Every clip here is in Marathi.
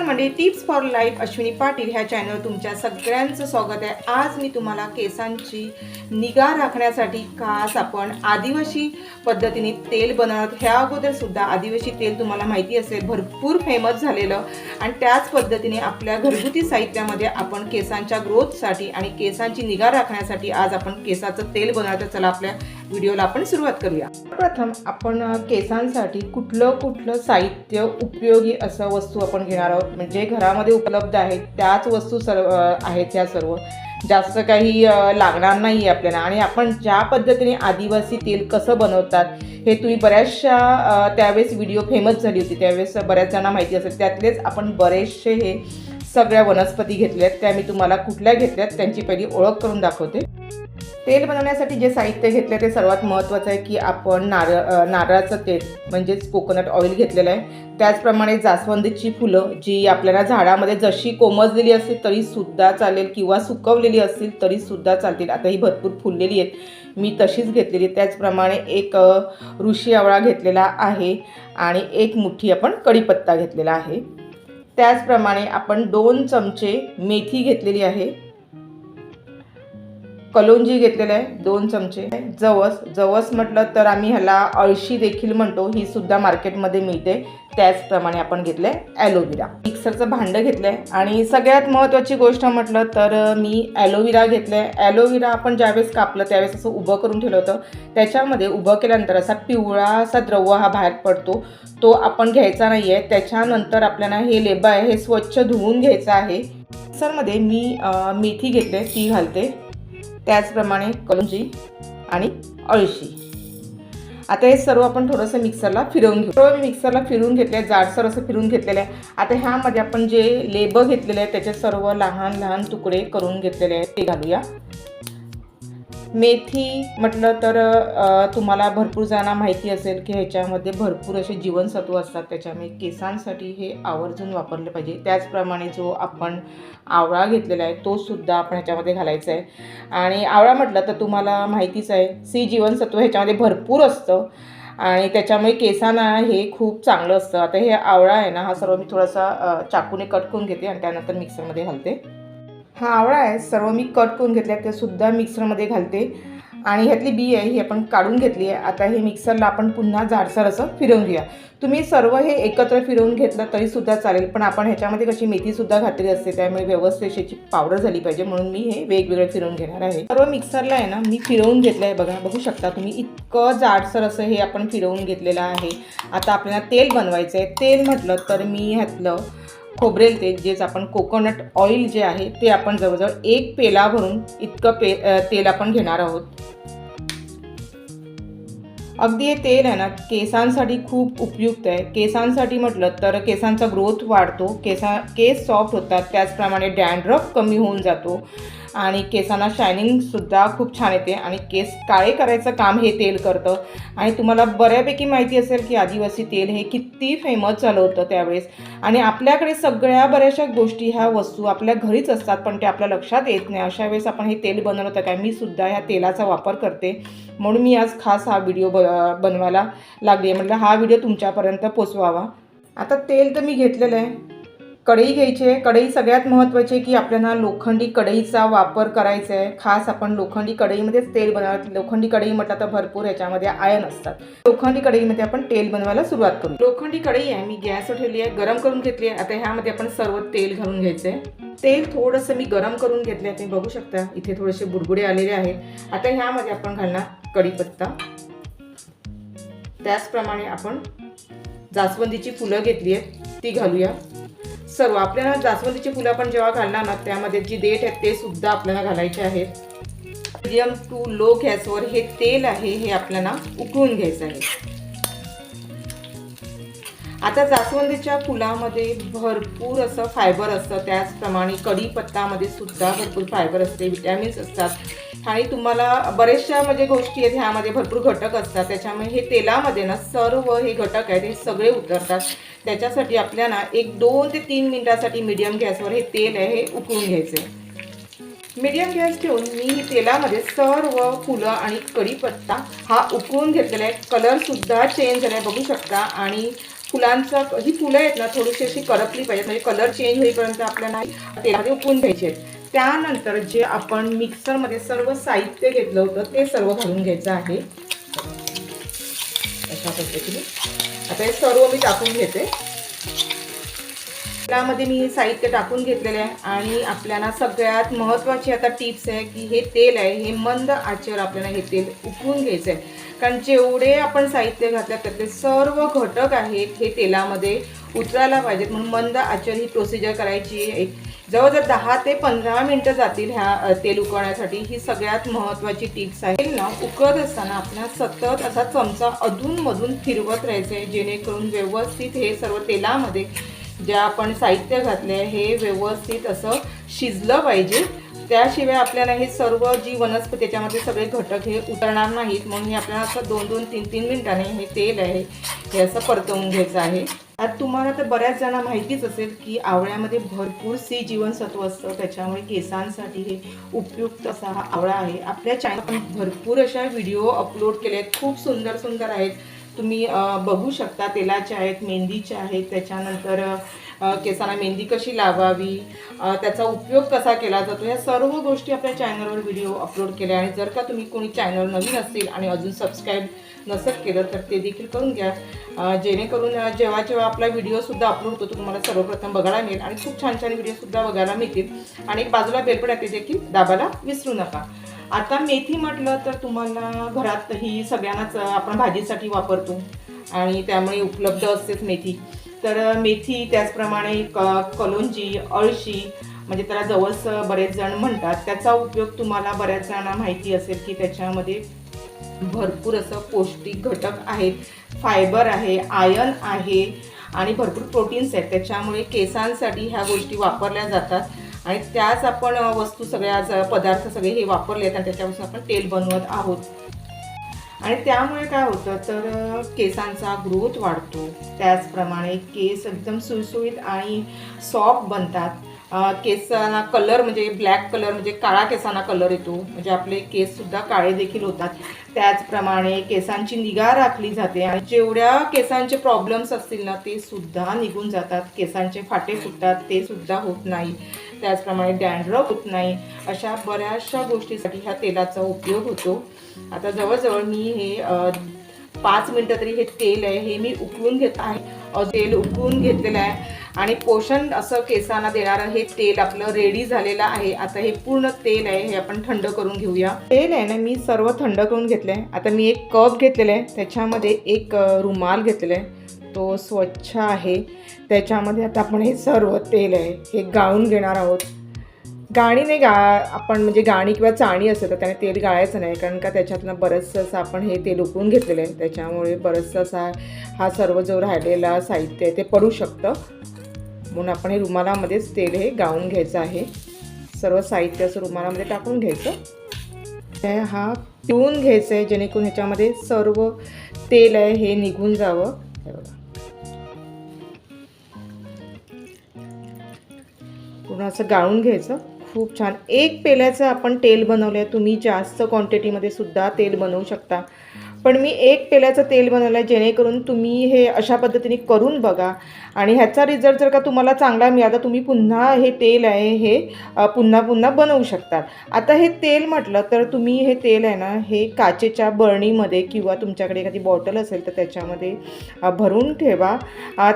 नमस्कार म्हणजे tips for life Ashwini Patil ह्या चॅनल तुमच्या सगळ्यांचं स्वागत आहे. आज मी तुम्हाला केसांची निगा राखण्यासाठी खास आपण आदिवासी पद्धतीने तेल बनवत ह्या अगोदरसुद्धा आदिवासी तेल तुम्हाला माहिती असेल भरपूर फेमस झालेलं. आणि त्याच पद्धतीने आपल्या घरगुती साहित्यामध्ये आपण केसांच्या ग्रोथसाठी आणि केसांची निगा राखण्यासाठी आज आपण केसाचं तेल बनवतो चला आपल्या व्हिडिओला आपण सुरुवात करूया. प्रथम आपण केसांसाठी कुठलं कुठलं साहित्य उपयोगी असं वस्तू आपण घेणार आहोत? म्हणजे घरामध्ये उपलब्ध आहेत त्याच वस्तू सर्व आहेत ह्या सर्व. जास्त काही लागणार नाही आहे आपल्याला. आणि आपण ज्या पद्धतीने आदिवासी तेल कसं बनवतात हे तुम्ही बऱ्याचशा त्यावेळेस व्हिडिओ फेमस झाली होती. त्यावेळेस बऱ्याच जणांना माहिती असेल त्यातलेच आपण बरेचसे हे सगळ्या वनस्पती घेतल्या आहेत त्या मी तुम्हाला कुठल्या घेतल्यात त्यांची पहिली ओळख करून दाखवते. तेल बनवण्यासाठी जे साहित्य घेतले ते सर्वात महत्त्वाचं आहे की आपण नारळ नारळाचं तेल म्हणजेच कोकोनट ऑइल घेतलेलं आहे. त्याचप्रमाणे जास्वंदीची फुलं जी आपल्याला झाडामध्ये जशी कोमजलेली असतील तरीसुद्धा चालेल किंवा सुकवलेली असतील तरीसुद्धा चालतील. आता ही भरपूर फुललेली आहेत. मी तशीच घेतलेली त्याचप्रमाणे एक ऋषी आवळा घेतलेला आहे आणि एक मुठी आपण कढीपत्ता घेतलेला आहे. त्याचप्रमाणे आपण दोन चमचे मेथी घेतलेली आहे. कलोंजी घेतलेलं आहे दोन चमचे. जवस जवस म्हटलं तर आम्ही ह्याला अळशी देखील म्हणतो ही सुद्धा मार्केटमध्ये मिळते. त्याचप्रमाणे आपण घेतलं आहे ॲलोविरा. मिक्सरचं भांडं घेतलं आहे आणि सगळ्यात महत्त्वाची गोष्ट म्हटलं तर मी ॲलोविरा घेतलं आहे ॲलोविरा आपण ज्यावेळेस कापलं त्यावेळेस असं उभं करून ठेवलं होतं. त्याच्यामध्ये उभं केल्यानंतर असा पिवळा असा द्रव हा बाहेर पडतो. तो आपण घ्यायचा नाही आहे त्याच्यानंतर आपल्याला हे लेबा आहे हे स्वच्छ धुवून घ्यायचं आहे. मिक्सरमध्ये मी मेथी घेतले ती घालते. त्याचप्रमाणे कलुंजी आणि अळशी. आता हे सर्व आपण थोडंसं मिक्सरला फिरवून घेऊ. सर्व मी मिक्सरला फिरवून घेतले आहे जाडसर असं फिरून घेतलेलं आहे आता ह्यामध्ये आपण जे लेबं घेतलेले आहे त्याचे सर्व लहान लहान तुकडे करून घेतलेले आहेत. ते घालूया. मेथी म्हटलं तर तुम्हाला भरपूर जणांना माहिती असेल की ह्याच्यामध्ये भरपूर असे जीवनसत्व असतात. त्याच्यामुळे केसांसाठी हे आवर्जून वापरले पाहिजे. त्याचप्रमाणे जो आपण आवळा घेतलेला आहे तो सुद्धा आपण ह्याच्यामध्ये घालायचा आहे. आणि आवळा म्हटलं तर तुम्हाला माहितीच आहे सी जीवनसत्व ह्याच्यामध्ये भरपूर असतं. आणि त्याच्यामुळे केसांना हे खूप चांगलं असतं. आता हे आवळा आहे ना हा सर्व मी थोडासा चाकूने कट करून घेते आणि त्यानंतर मिक्सरमध्ये घालते. हा आवळा आहे. सर्व मी कट करून घेतल्या ते सुद्धा मिक्सरमध्ये घालते. आणि ह्यातली बी आहे ही आपण काढून घेतली आहे. आता हे मिक्सरला आपण पुन्हा जाडसर असं फिरवून घेऊया. तुम्ही सर्व हे एकत्र फिरवून घेतलं तरीसुद्धा चालेल. पण आपण ह्याच्यामध्ये कशी मेथीसुद्धा घातली असते त्यामुळे व्यवस्थित याची पावडर झाली पाहिजे. म्हणून मी हे वेगवेगळं फिरवून घेणार आहे. सर्व मिक्सरला आहे ना मी फिरवून घेतलं आहे. बघा बघू शकता तुम्ही इतकं जाडसर असं हे आपण फिरवून घेतलेलं आहे. आता आपल्याला तेल बनवायचं आहे. तेल म्हटलं तर मी ह्यातलं खोबरेल तेल जेच आपण कोकोनट ऑइल जे आहे ते आपण जवळजवळ एक पेला भरून इतकं पे तेल आपण घेणार आहोत. अगदी हे तेल आहे ना केसांसाठी खूप उपयुक्त आहे. केसांसाठी म्हटलं तर केसांचा ग्रोथ वाढतो केसा केस सॉफ्ट होतात त्याचप्रमाणे डॅन्ड्रफ कमी होऊन जातो. आणि केसांना शायनिंगसुद्धा खूप छान येते. आणि केस काळे करायचं काम हे तेल करतं. आणि तुम्हाला बऱ्यापैकी माहिती असेल की आदिवासी तेल हे किती फेमस झालं होतं त्यावेळेस. आणि आपल्याकडे सगळ्या बऱ्याचशा गोष्टी ह्या वस्तू आपल्या घरीच असतात पण ते आपल्या लक्षात येत नाही. अशा वेळेस आपण हे तेल बनवलं तर काय? मी सुद्धा ह्या तेलाचा वापर करते. म्हणून मी आज खास हा व्हिडिओ ब बनवायला लागली म्हटलं हा व्हिडिओ तुमच्यापर्यंत पोचवावा. आता तेल तर मी घेतलेलं आहे. कढई घ्यायची आहे. कढई सगळ्यात महत्त्वाची आहे की आपल्याला लोखंडी कढईचा वापर करायचा आहे. खास आपण लोखंडी कढईमध्येच तेल बनवत लोखंडी कढई म्हटलं तर भरपूर याच्यामध्ये आयन असतात. लोखंडी कढईमध्ये आपण तेल बनवायला सुरुवात करू. लोखंडी कढई आहे मी गॅसवर ठेवली आहे गरम करून घेतली आहे. आता ह्यामध्ये आपण सर्व तेल घालून घ्यायचं आहे. तेल थोडंसं मी गरम करून घेतले आहे. तुम्ही बघू शकता इथे थोडेसे बुडबुडे आलेले आहेत. आता ह्यामध्ये आपण घालणार कढीपत्ता. त्याचप्रमाणे आपण जास्वंदीची फुलं घेतली आहेत ती घालूया. सर्व आपल्याला जास्वंदीची फुलं आपण जेव्हा घालणार ना त्यामध्ये जी देठ आहेत ते सुद्धा आपल्याला घालायचे आहेत. मीडियम टू लो गॅसवर हे तेल आहे हे आपल्याला उकळून घ्यायचं आहे. आता जास्वंदीच्या फुलामध्ये भरपूर असं फायबर असतं त्याचप्रमाणे कढीपत्तामध्ये सुद्धा भरपूर फायबर असते विटॅमिन्स असतात. आणि तुम्हाला बऱ्याचशा म्हणजे गोष्टी आहेत ह्यामध्ये भरपूर घटक असतात त्याच्यामुळे हे तेलामध्ये ना सर्व हे घटक आहेत हे सगळे उतरतात. त्याच्यासाठी आपल्याला एक दोन ते तीन मिनिटासाठी मीडियम गॅसवर हे तेल आहे हे उकळून घ्यायचं आहे मीडियम गॅस ठेवून मी तेलामध्ये सर्व फुलं आणि कढीपत्ता हा उकळून घेतलेला आहे. कलरसुद्धा चेंज झाला आहे बघू शकता. आणि फुलांचा ही फुलं आहेत ना थोडीशी अशी करपली पाहिजेत. म्हणजे कलर चेंज होईपर्यंत आपल्याला तेलामध्ये उकळून घ्यायचे आहेत. त्यानंतर जे आपण मिक्सरमध्ये सर्व साहित्य घेतलं होतं ते सर्व घालून घ्यायचं आहे. अशा पद्धतीने. आता हे सर्व मी टाकून घेते. त्यामध्ये मी हे साहित्य टाकून घेतलेले आहे आणि आपल्याला सगळ्यात महत्त्वाची आता टिप्स आहे की हे तेल आहे हे मंद आचेवर आपल्याला हे तेल उकळून घ्यायचं आहे कारण जेवढे आपण साहित्य घातलं त्यातले सर्व घटक आहेत हे तेलामध्ये उतरायला पाहिजेत. म्हणून मंद आचेवर ही प्रोसिजर करायची आहे. जवळजवळ दहा ते पंधरा मिनटं जातील ह्या तेल उकळण्यासाठी. ही सगळ्यात महत्त्वाची टिप्स आहे ना. उकळत असताना आपल्याला सतत असा चमचा अधूनमधून फिरवत राहायचं आहे. जेणेकरून व्यवस्थित हे सर्व तेलामध्ये जे आपण साहित्य घातले आहे हे व्यवस्थित असं शिजलं पाहिजे. त्याशिवाय आपल्याला हे सर्व जी वनस्पती त्याच्यामध्ये सगळे घटक हे उतरणार नाहीत. म्हणून हे आपल्याला असं दोन दोन तीन तीन मिनटाने हे तेल आहे हे असं परतवून घ्यायचं आहे. आता तुम्हाला तर बऱ्याच जणांना माहितीच असेल की आवळ्यामध्ये भरपूर सी जीवनसत्व असतं. त्याच्यामुळे केसांसाठी हे उपयुक्त असा हा आवळा आहे. आपल्या चॅनल भरपूर अशा व्हिडिओ अपलोड केले आहेत. खूप सुंदर सुंदर आहेत. तुम्ही बघू शकता तेलाच्या आहेत मेहंदीच्या आहेत. त्याच्यानंतर केसांना मेहंदी कशी लावावी त्याचा उपयोग कसा केला जातो ह्या सर्व गोष्टी आपल्या चॅनलवर व्हिडिओ अपलोड केल्या आणि जर का तुम्ही कोणी चॅनल नवीन असतील आणि अजून सबस्क्राईब नसेल केलं तर ते देखील करून घ्या. जेणेकरून जेव्हा जेव्हा आपला व्हिडिओसुद्धा अपलोड होतो तो तुम्हाला सर्वप्रथम बघायला मिळेल आणि खूप छान छान व्हिडिओसुद्धा बघायला मिळतील. आणि एक बाजूला बेलपण आहे ते देखील दाबायला विसरू नका. आता मेथी म्हटलं तर तुम्हाला घरात ही सगळ्यांनाच आपण भाजीसाठी वापरतो. आणि त्यामुळे उपलब्ध असतेच मेथी. तर मेथी त्याचप्रमाणे क कलोंजी अळशी म्हणजे त्याला जवळच बरेच जण म्हणतात. त्याचा उपयोग तुम्हाला बऱ्याच जणांना माहिती असेल की त्याच्यामध्ये भरपूर असं पौष्टिक घटक आहेत. फायबर आहे आयन आहे आणि भरपूर प्रोटीन्स आहेत. त्याच्यामुळे केसांसाठी ह्या गोष्टी वापरल्या जातात. आणि त्याच आपण वस्तू सगळ्या ज- पदार्थ सगळे हे वापरले आहेत आणि त्याच्यापासून आपण तेल बनवत आहोत. आणि त्यामुळे काय होतं तर केसांचा ग्रोथ वाढतो. त्याचप्रमाणे केस एकदम सुळसुळीत आणि सॉफ्ट बनतात. केसांना कलर म्हणजे ब्लॅक कलर म्हणजे काळा केसांना कलर येतो. म्हणजे आपले केससुद्धा काळे देखील होतात. त्याचप्रमाणे केसांची निगा राखली जाते आणि जेवढ्या केसांचे प्रॉब्लेम्स असतील ना ते सुद्धा निघून जातात. केसांचे फाटे फुटतात ते सुद्धा होत नाही. त्याचप्रमाणे डॅन्ड्रफ होत नाही. अशा बऱ्याचशा गोष्टीसाठी ह्या तेलाचा उपयोग होतो. आता जवळजवळ मी हे पाच मिनटं तरी हे तेल आहे हे मी उकळून घेत आहे. तेल उकळून घेतलेलं आहे. आणि पोषण असं केसांना देणारं हे तेल आपलं रेडी झालेलं आहे. आता हे पूर्ण तेल आहे हे आपण थंड करून घेऊया. तेल आहे ना मी सर्व थंड करून घेतलं आहे आता मी एक कप घेतलेला आहे. त्याच्यामध्ये एक रुमाल घेतलेला आहे. तो स्वच्छ आहे. त्याच्यामध्ये आता आपण हे सर्व तेल आहे हे गाळून घेणार आहोत. गाणीने गा आपण म्हणजे गाणी किंवा चाणी असेल तर त्याने तेल गाळायचं नाही. कारण का त्याच्यातनं बरंचसं असं आपण हे तेल उकळून घेतलेलं आहे. त्याच्यामुळे बरंचसं असा हा सर्व जो राहिलेला साहित्य आहे ते पडू शकतं. म्हणून आपण हे रुमालामध्येच तेल हे गाळून घ्यायचं आहे. सर्व साहित्य असं रुमालामध्ये टाकून घ्यायचं. ते हा पिळून घ्यायचं आहे जेणेकरून ह्याच्यामध्ये सर्व तेल आहे हे निघून जावं. बघा. पूर्ण असं गाळून घ्यायचं. खूप छान. एक पेल्याचं आपण तेल बनवलं आहे तुम्ही जास्त क्वांटिटीमध्ये सुद्धा तेल बनवू शकता. पण मी एक पेल्याचं तेल बनवलं आहे जेणेकरून तुम्ही हे अशा पद्धतीने करून बघा. आणि ह्याचा रिझल्ट जर का तुम्हाला चांगला मिळाला तुम्ही पुन्हा हे तेल आहे हे पुन्हा पुन्हा बनवू शकतात. आता हे तेल म्हटलं तर तुम्ही हे तेल आहे ना हे काचेच्या बळणीमध्ये किंवा तुमच्याकडे एखादी बॉटल असेल तर त्याच्यामध्ये भरून ठेवा.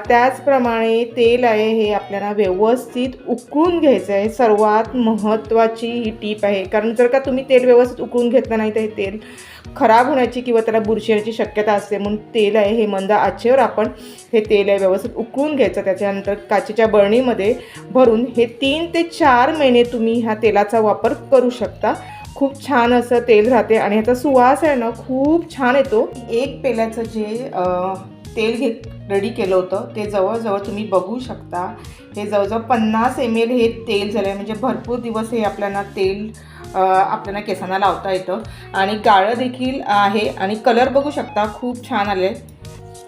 त्याचप्रमाणे तेल आहे हे आपल्याला व्यवस्थित उकळून घ्यायचं आहे. सर्वात महत्त्वाची ही टीप आहे. कारण जर का तुम्ही तेल व्यवस्थित उकळून घेतलं नाही तर हे तेल खराब होण्याची किंवा त्याला बुरशी येण्याची शक्यता असते म्हणून तेल आहे हे मंद आचेवर आपण हे तेल आहे व्यवस्थित उकळून घ्यायचं. त्याच्यानंतर काचेच्या बरणीमध्ये भरून हे तीन ते चार महिने तुम्ही ह्या तेलाचा वापर करू शकता. खूप छान असं तेल राहते आणि ह्याचा सुवास आहे ना खूप छान येतो. एक पेल्याचं जे तेल घे रेडी केलं होतं ते जवळजवळ तुम्ही बघू शकता. हे जवळजवळ पन्नास एम एल हे तेल झालं आहे म्हणजे भरपूर दिवस हे आपल्याला तेल आपल्याला केसांना लावता येतं. आणि गाळं देखील आहे. आणि कलर बघू शकता खूप छान आले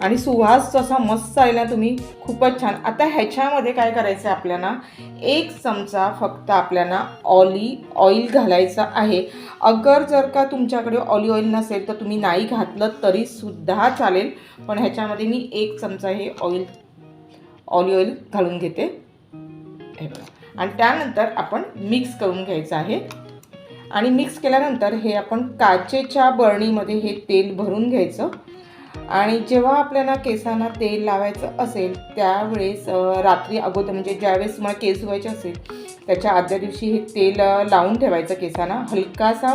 आणि सुवास जसा मस्त आलेला तुम्ही खूपच छान. आता ह्याच्यामध्ये काय करायचं आहे आपल्याला? एक चमचा फक्त आपल्याला ऑली ऑइल घालायचं आहे. अगर जर का तुमच्याकडे ऑलिव्ह ऑइल नसेल तर तुम्ही नाही घातलं तरीसुद्धा चालेल. पण ह्याच्यामध्ये मी एक चमचा हे ऑइल ऑली ऑइल घालून घेते. हे बघा. आणि त्यानंतर आपण मिक्स करून घ्यायचं आहे. आणि मिक्स केल्यानंतर हे आपण काचेच्या बरणीमध्ये हे तेल भरून घ्यायचं. आणि जेव्हा आपल्याला केसांना तेल लावायचं असेल त्यावेळेस रात्री अगोदर म्हणजे ज्यावेळेस मला केस धुवायचे असेल त्याच्या आदल्या दिवशी हे तेल लावून ठेवायचं केसांना. हलकासा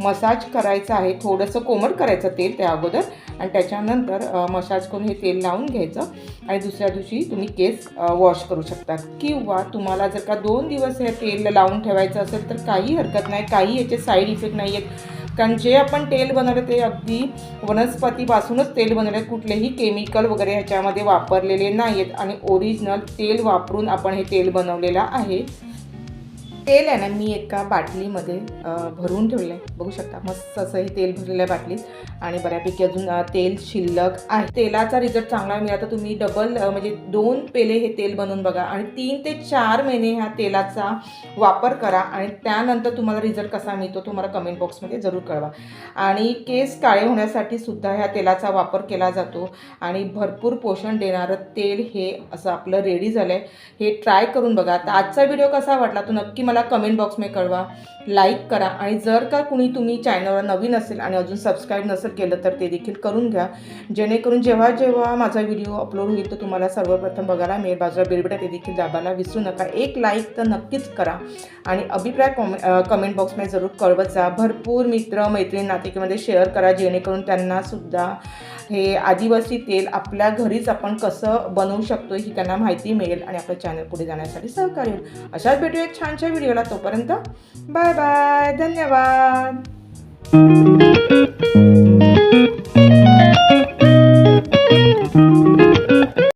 मसाज करायचा आहे थोडंसं कोमट करायचं तेल त्या अगोदर आणि त्याच्यानंतर मसाज करून हे तेल लावून घ्यायचं आणि दुसऱ्या दिवशी तुम्ही केस वॉश करू शकता. किंवा तुम्हाला जर का दोन दिवस हे तेल लावून ठेवायचं असेल तर काही हरकत नाही काही याचे साईड इफेक्ट नाही आहेत. कारण जे आपण तेल बनवलं ते अगदी वनस्पतीपासूनच तेल बनवलं कुठलेही केमिकल वगैरे ह्याच्यामध्ये वापरलेले नाही आहेत आणि ओरिजिनल तेल वापरून आपण हे तेल बनवलेलं आहे. तेल आहे ना मी एका बाटलीमध्ये भरून ठेवलं आहे बघू शकता मस्त असं हे तेल भरलेलं आहे बाटलीत. आणि बऱ्यापैकी अजून तेल शिल्लक आहे. तेलाचा रिझल्ट चांगला मिळाला तर तुम्ही डबल म्हणजे दोन पेले हे तेल बनवून बघा. आणि तीन ते चार महिने ह्या तेलाचा वापर करा. आणि त्यानंतर तुम्हाला रिझल्ट कसा मिळतो तुम्हाला कमेंट बॉक्समध्ये जरूर कळवा. आणि केस काळे होण्यासाठी सुद्धा ह्या तेलाचा वापर केला जातो. आणि भरपूर पोषण देणारं तेल हे असं आपलं रेडी झालं आहे हे ट्राय करून बघा. तर आजचा व्हिडिओ कसा वाटला तो नक्की मला कमेंट बॉक्समध्ये कळवा. लाईक करा आणि जर का कुणी तुम्ही चॅनलवर नवीन असेल आणि अजून सबस्क्राईब नसेल केलं तर ते देखील करून घ्या. जेणेकरून जेव्हा जेव्हा माझा व्हिडिओ अपलोड होईल तर तुम्हाला सर्वप्रथम बघायला मिळेल. बाजूला बिरबिटा ते देखील दाबायला विसरू नका. एक लाईक तर नक्कीच करा. आणि अभिप्राय कॉमे कमेंट बॉक्समध्ये जरूर कळवत जा. भरपूर मित्र मैत्रीण नातेकीमध्ये शेअर करा जेणेकरून त्यांनासुद्धा हे आदिवासी तेल आपल्या घरीच आपण कसं बनवू शकतो ही त्यांना माहिती मिळेल आणि आपलं चॅनल पुढे जाण्यासाठी सहकार्य होईल. अशाच भेटू एक छानशा व्हिडिओला. तोपर्यंत बाय बाय धन्यवाद.